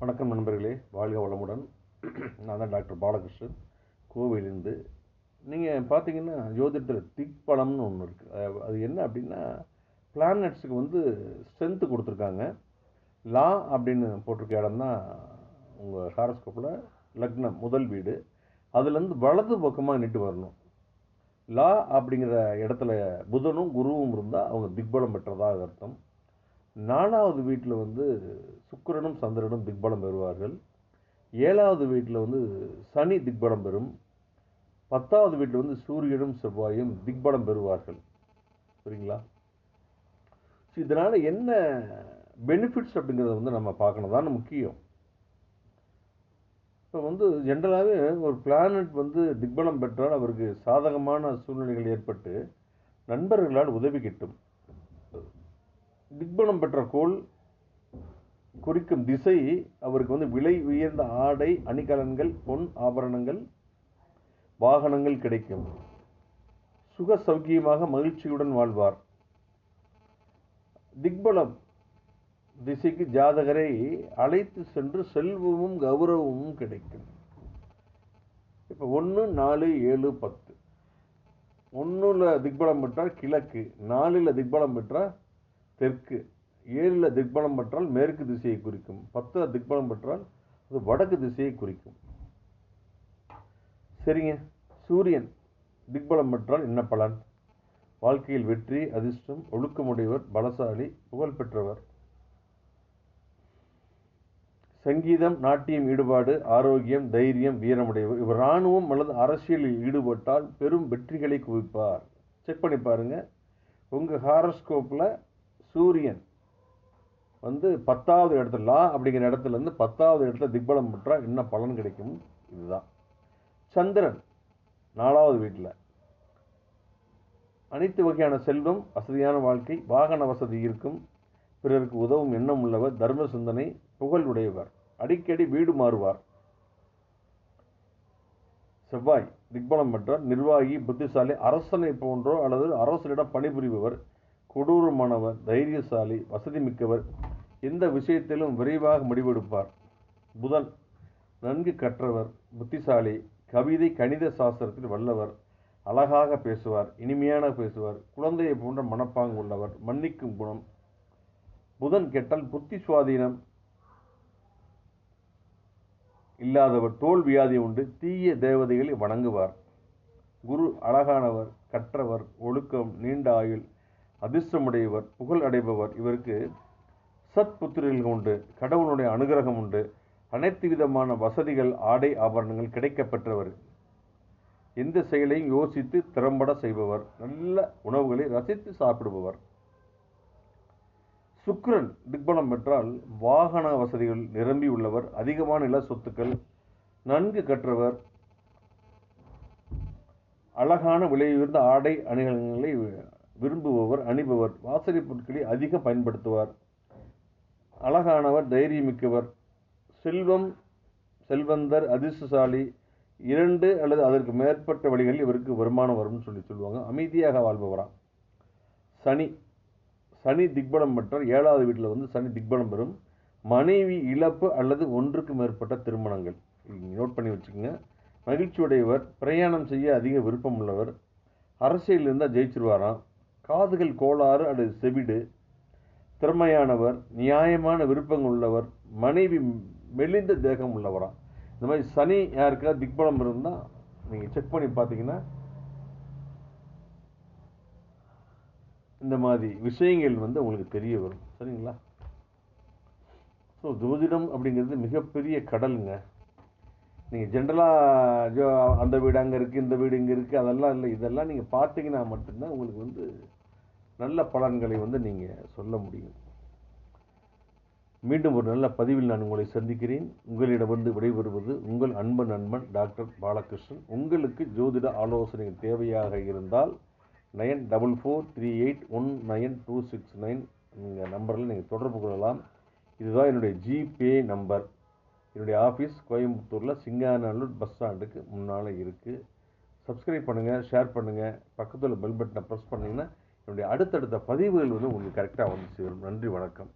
வணக்கம் நண்பர்களே வாழ்க வளமுடன். நான் தான் டாக்டர் பாலகிருஷ்ணன். கோவையிலேருந்து. நீங்கள் பார்த்தீங்கன்னா ஜோதிடத்தில் திக்பலம்னு ஒன்று இருக்குது அது என்ன அப்படின்னா பிளானட்ஸுக்கு வந்து ஸ்ட்ரென்த்து கொடுத்துருக்காங்க. லா அப்படின்னு போட்டிருக்க இடம் தான் உங்கள் ஹாரஸ்கோப்பில் லக்னம் முதல் வீடு. அதுலேருந்து வலது பக்கமாக நிட்டு வரணும். லா அப்படிங்கிற இடத்துல புதனும் குருவும் இருந்தால் அவங்க திக்பலம் பெற்றதாக அர்த்தம். நாலாவது வீட்டில் வந்து சுக்கிரனும் சந்திரனும் திக்பலம் பெறுவார்கள். ஏழாவது வீட்டில் வந்து சனி திக்பலம் பெறும். பத்தாவது வீட்டில் வந்து சூரியனும் செவ்வாயும் திக்பலம் பெறுவார்கள். சரிங்களா ஸோ இதனால் என்ன பெனிஃபிட்ஸ் அப்படிங்கிறத வந்து நம்ம பார்க்கணும். தான் முக்கியம். இப்போ வந்து ஜென்ரலாகவே ஒரு பிளானட் வந்து திக்பலம் பெற்றால் அவருக்கு சாதகமான சூழ்நிலைகள் ஏற்பட்டு நண்பர்களால் உதவி கிட்டும். திக்பலம் பெற்ற கோள் குறிக்கும் திசை அவருக்கு வந்து விலை உயர்ந்த ஆடை அணிகலன்கள் பொன் ஆபரணங்கள் வாகனங்கள் கிடைக்கும். சுக சௌக்கியமாக மகிழ்ச்சியுடன் வாழ்வார். திக்பலம் திசைக்கு ஜாதகரை அழைத்து சென்று செல்வமும் கௌரவமும் கிடைக்கும். இப்போ ஒன்று நாலு ஏழு பத்து. ஒன்றில் திக்பலம் பெற்றால் கிழக்கு நாலில் திக்பலம் பெற்றால் தெற்கு. ஏழில் திக்பலம் பெற்றால் மேற்கு திசையை குறிக்கும். பத்தில் திக்பலம் பெற்றால் அது வடக்கு திசையை குறிக்கும். சரிங்க. சூரியன் திக்பலம் பெற்றால் என்ன பலன்? வாழ்க்கையில் வெற்றி அதிர்ஷ்டம் ஒழுக்கமுடையவர் பலசாலி புகழ் பெற்றவர். சங்கீதம் நாட்டியம் ஈடுபாடு ஆரோக்கியம் தைரியம் வீரமுடையவர். இவர் இராணுவம் அல்லது அரசியலில் ஈடுபட்டால் பெரும் வெற்றிகளை குவிப்பார். செக் பண்ணி பாருங்கள் உங்கள் ஹாரஸ்கோப்பில் சூரியன் வந்து பத்தாவது இடத்துல லா அப்படிங்கிற இடத்துல இருந்து பத்தாவது இடத்துல திக்பலம் பெற்றால் என்ன பலன் கிடைக்கும்? இதுதான். சந்திரன் நாலாவது வீட்டில். அனைத்து வகையான செல்வம் வசதியான வாழ்க்கை வாகன வசதி இருக்கும். பிறருக்கு உதவும் எண்ணம் உள்ளவர் தர்ம சிந்தனை புகழ் உடையவர் அடிக்கடி வீடு மாறுவார். செவ்வாய் திக்பலம் பெற்றார். நிர்வாகி புத்திசாலி அரசனை போன்றோ அல்லது அரசனிடம் பணிபுரிபவர். கொடூரமானவர் தைரியசாலி வசதி மிக்கவர் எந்த விஷயத்திலும் விரைவாக முடிவெடுப்பார். புதன் நன்கு கற்றவர் புத்திசாலி கவிதை கணித சாஸ்திரத்தில் வல்லவர் அழகாக பேசுவார் இனிமையான பேசுவார் குழந்தையை போன்ற மனப்பாங்கு உள்ளவர் மன்னிக்கும் குணம். புதன் கெட்டால் புத்தி சுவாதீனம் இல்லாதவர் தோல் வியாதி உண்டு தீய தேவதைகளை வணங்குவார். குரு அழகானவர் கற்றவர் ஒழுக்கம் நீண்ட ஆயுள் அதிர்ஷ்டமுடையவர் புகழ் அடைபவர் இவருக்கு சத் புத்திரர்கள் உண்டு கடவுளுடைய அனுகிரகம் உண்டு. அனைத்து விதமான வசதிகள் ஆடை ஆபரணங்கள் கிடைக்க பெற்றவர் எந்த செயலையும் யோசித்து திறம்பட செய்பவர். நல்ல உணவுகளை ரசித்து சாப்பிடுபவர். சுக்ரன் திக்பலம் பெற்றால் வாகன வசதிகள் நிரம்பி உள்ளவர். அதிகமான நில சொத்துக்கள் நன்கு கற்றவர். அழகான விலையுயர்ந்த ஆடை அணிகலன்களை விரும்புபவர் அணிபவர் வாசனை பொருட்களை அதிகம் பயன்படுத்துவார். அழகானவர் தைரியமிக்கவர் செல்வம் செல்வந்தர் அதிர்ஷ்டசாலி இரண்டு அல்லது அதற்கு மேற்பட்ட வழிகளில் இவருக்கு வருமானம் வரும்னு சொல்லி சொல்லுவாங்க. அமைதியாக வாழ்பவராம் சனி. சனி திக்பலம் பெற்றால் ஏழாவது வீட்டில் வந்து சனி திக்பலம் பெறும். மனைவி இழப்பு அல்லது ஒன்றுக்கு மேற்பட்ட திருமணங்கள். நோட் பண்ணி வச்சுக்கோங்க. மகிழ்ச்சியுடையவர் பிரயாணம் செய்ய அதிக விருப்பம் உள்ளவர் அரசியல் இருந்தால் ஜெயிச்சிருவாராம். காதுகள் கோளாறு அல்லது செவிடு திறமையானவர் நியாயமான விருப்பங்கள் உள்ளவர் மனைவி மெலிந்த தேகம் உள்ளவராம் இந்த மாதிரி சனி யாருக்கா திக்பலம் இருந்தால் நீங்கள் செக் பண்ணி பார்த்தீங்கன்னா இந்த மாதிரி விஷயங்கள் வந்து உங்களுக்கு தெரிய வரும். சரிங்களா? ஸோ ஜோதிடம் அப்படிங்கிறது மிகப்பெரிய கடலுங்க. நீங்கள் ஜென்ரலாக ஜோ அந்த வீடு அங்கே இருக்குது இந்த வீடு இங்கே இருக்குது அதெல்லாம் இல்லை. இதெல்லாம் நீங்கள் பார்த்தீங்கன்னா மட்டும்தான் உங்களுக்கு வந்து நல்ல பலன்களை வந்து நீங்கள் சொல்ல முடியும். மீண்டும் ஒரு நல்ல பதிவில் நான் உங்களை சந்திக்கிறேன். உங்களிடமிருந்து விடைபெறுவது உங்கள் அன்பு நண்பன் டாக்டர் பாலகிருஷ்ணன். உங்களுக்கு ஜோதிட ஆலோசனைகள் தேவையாக இருந்தால் nine double four three eight one nine two six nine நீங்கள் நம்பரில் நீங்கள் தொடர்பு கொள்ளலாம். இதுதான் என்னுடைய ஜிபே நம்பர். என்னுடைய ஆஃபீஸ் கோயம்புத்தூரில் சிங்காநல்லூர் பஸ் ஸ்டாண்டுக்கு முன்னால் இருக்குது சப்ஸ்கிரைப் பண்ணுங்கள் ஷேர் பண்ணுங்கள் பக்கத்தில் பெல் பட்டனை ப்ரெஸ் பண்ணிங்கன்னா என்னுடைய அடுத்தடுத்த பதிவுகள் வந்து உங்களுக்கு கரெக்டாக வந்து சேரும். நன்றி வணக்கம்.